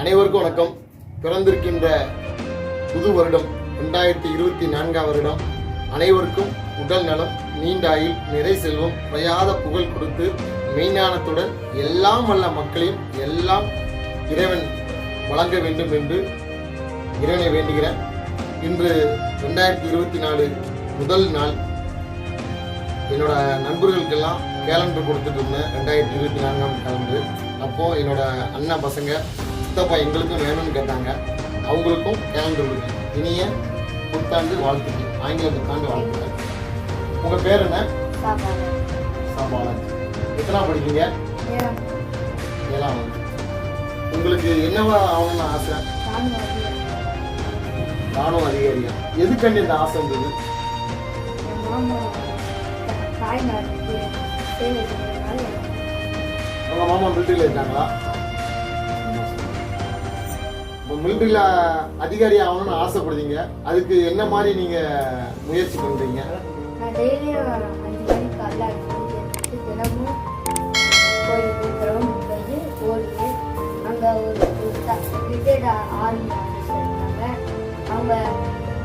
அனைவருக்கும் வணக்கம். பிறந்திருக்கின்ற புது வருடம் ரெண்டாயிரத்தி இருபத்தி நான்காம் வருடம். அனைவருக்கும் உடல் நலம் நீண்ட நிறை செல்வம் குறையாத புகழ் கொடுத்து மெய்ஞானத்துடன் எல்லாம் வல்ல மக்களையும் எல்லாம் இறைவன் வழங்க வேண்டும் என்று இறைவனை வேண்டுகிறேன். இன்று ரெண்டாயிரத்தி இருபத்தி நாலு முதல் நாள். என்னோட நண்பர்களுக்கெல்லாம் கேலண்டர் கொடுத்துட்டு இருந்தேன் ரெண்டாயிரத்தி இருபத்தி நான்காம் கேலண்டர் அப்போது என்னோட அண்ணன் பசங்க சித்தப்பா எங்களுக்கும் வேணும்னு கேட்டாங்க. அவங்களுக்கும் கேலண்டர் கொடுத்தேன் இனிய புத்தாண்டு வாழ்த்துக்கள். ஆங்கில புத்தாண்டு வாழ்த்துக்கள். உங்க பேர் என்ன? சாபாலன் எத்தனா படிக்கீங்க ஏழாம். உங்களுக்கு என்னவா ஆகணும்னு ஆசை? ராணுவ அதிகாரியா எதுக்கண்டி இந்த ஆசை இருந்தது உங்க மாமா மிலிட்டரியில் இருக்காங்களா இப்போ அதிகாரி ஆகணும்னு ஆசைப்படுறீங்க. அதுக்கு என்ன மாதிரி நீங்க முயற்சி பண்றீங்க? ஒரு ஆர்மி அவங்க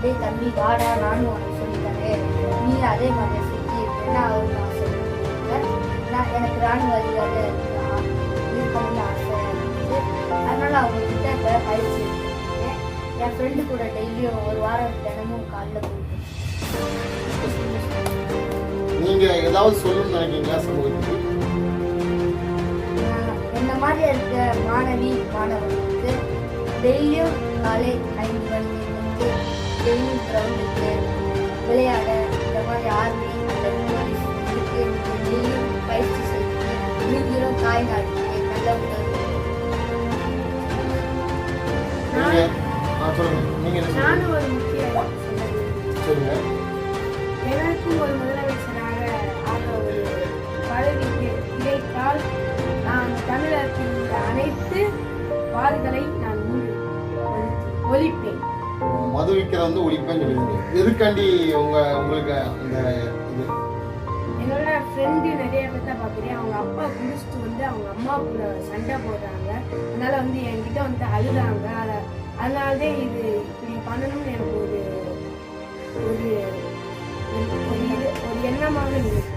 டேய் தம்பி வாடா நானும் உனக்கு சொல்லித்தரேன். நீ அதே மாதிரி செஞ்சு என்ன ஆகும்னு ஆசை நான் எனக்கு ராணுவ அதிகாரி என் ஃப்ரெண்டு கூட டெய்லியும் ஒரு வாரம் தினமும் காலைல போயிட்டு. நீங்க ஏதாவது சொல்லணும்னு நினைக்கிறீங்களா சமூகத்துக்கு? இந்த மாதிரி இருக்க மாணவி மாணவர்களுக்கு டெய்லியும் காலை ஐந்து மணிக்கு வந்து டெய்லியும் கிரவுண்டுக்கு விளையாட இந்த மாதிரி ஆர்மி அந்த போலீஸ் இதுக்கு டெய்லியும் பயிற்சி செய்து நீங்களும் காய் சொல்லுங்க. நீங்க? நானும் ஒரு முக்கிய சொல்லுங்க. எனக்கும் ஒரு முதலமைச்சராக ஆக ஒரு பதவிக்கு கிடைத்தால் நான் தமிழகத்தில் உள்ள அனைத்து பால்களை நான் ஒழிப்பேன் மது விற்கிற வந்து ஒழிப்பேன்னு சொல்லுவீங்க எதுக்காண்டி உங்க உங்களுக்கு அந்த இது? என்னோட ஃப்ரெண்டு நிறைய பேர்த்த பார்க்குறேன். அவங்க அப்பா குடிச்சிட்டு வந்து அவங்க அம்மா கூட சண்டை போடுறாங்க. அதனால வந்து என்கிட்ட வந்து அழுதாங்க அதை அதனால தான் இது இப்படி பண்ணணும்னு எனக்கு ஒரு ஒரு ஒரு எண்ணமாக இருந்துச்சு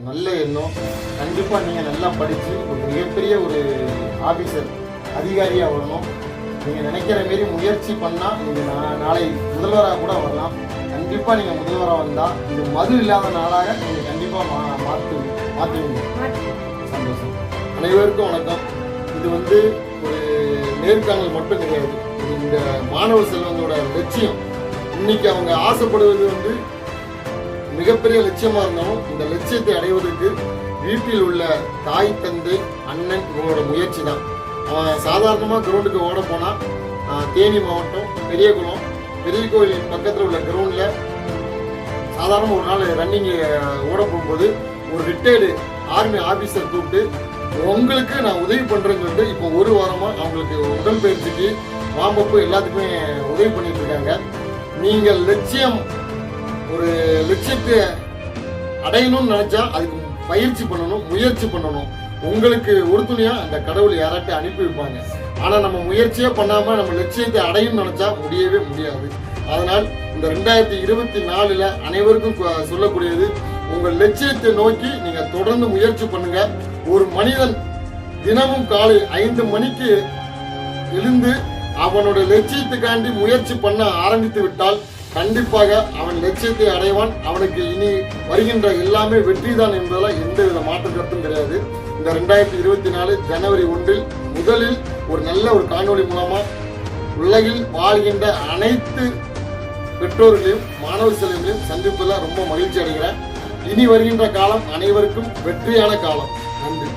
நல்ல எண்ணம். கண்டிப்பா நீங்க நல்லா படிச்சு ஒரு மிகப்பெரிய ஒரு ஆபீசர் அதிகாரியா வரணும். நீங்க நினைக்கிற மாரி முயற்சி பண்ணா நீங்க நா- நாளை முதல்வராக கூட வரலாம். கண்டிப்பா நீங்க முதல்வராக வந்தா இது மது இல்லாத நாளாக நீங்க கண்டிப்பா மா மாற்று மாற்றுவீங்க மாற்றி சந்தோஷம். அனைவருக்கும் வணக்கம். இது வந்து ஒரு நேர்காணல் மட்டும் கிடையாது. இந்த மாணவ செல்வங்களோட லட்சியம். இன்னைக்கு அவங்க ஆசைப்படுவது வந்து மிகப்பெரிய லட்சியமா இருந்தாலும் இந்த லட்சியத்தை அடைவதற்கு வீட்டில் உள்ள தாய் தந்தை அண்ணன் இவங்களோட முயற்சி தான். அவன் சாதாரணமாக கிரவுண்டுக்கு ஓட போனா தேனி மாவட்டம் பெரியகுளம் பெரிய கோயில் பக்கத்தில் உள்ள கிரவுண்டில் சாதாரண ஒரு நாள் ரன்னிங் ஓட போகும்போது ஒரு ரிட்டையர்டு ஆர்மி ஆஃபீஸர் கூப்பிட்டு உங்களுக்கு நான் உதவி பண்ணுறேங்கிறது சொல்லிட்டு இப்போ ஒரு வாரம் உங்களுக்கு உடல் பயிற்சிக்கு வாம்பப்பு எல்லாத்துக்குமே உதவி பண்ணிட்டு இருக்காங்க. நீங்கள் லட்சியம் ஒரு லட்சியத்தை அடையணும்னு நினைச்சா அதுக்கு பயிற்சி பண்ணணும் முயற்சி பண்ணணும். உங்களுக்கு உறுதுணையா அந்த கடவுள் யாராட்டி அனுப்பி வைப்பாங்க. ஆனா நம்ம முயற்சியே பண்ணாம நம்ம லட்சியத்தை அடையும் நினைச்சா முடியவே முடியாது. அதனால் இந்த ரெண்டாயிரத்தி இருபத்தி நாலுல அனைவருக்கும் சொல்லக்கூடியது உங்கள் லட்சியத்தை நோக்கி நீங்க தொடர்ந்து முயற்சி பண்ணுங்க. ஒரு மனிதன் தினமும் காலை ஐந்து மணிக்கு எழுந்து அவனோட லட்சியத்துக்காண்டி முயற்சி பண்ண ஆரம்பித்து விட்டால் கண்டிப்பாக அவன் லட்சியத்தை அடைவான். அவனுக்கு இனி வருகின்ற எல்லாமே வெற்றிதான் என்பதில் எந்த வித மாற்று கருத்தும் கிடையாது. இந்த ரெண்டாயிரத்தி இருபத்தி நாலு ஜனவரி ஒன்றில் முதலில் ஒரு நல்ல ஒரு காணொலி மூலமா உலகில் வாழ்கின்ற அனைத்து பெற்றோர்களையும் மாணவ செல்வங்களையும் சந்திப்பதில் ரொம்ப மகிழ்ச்சி அடைகிறேன். இனி வருகின்ற காலம் அனைவருக்கும் வெற்றியான காலம். நன்றி.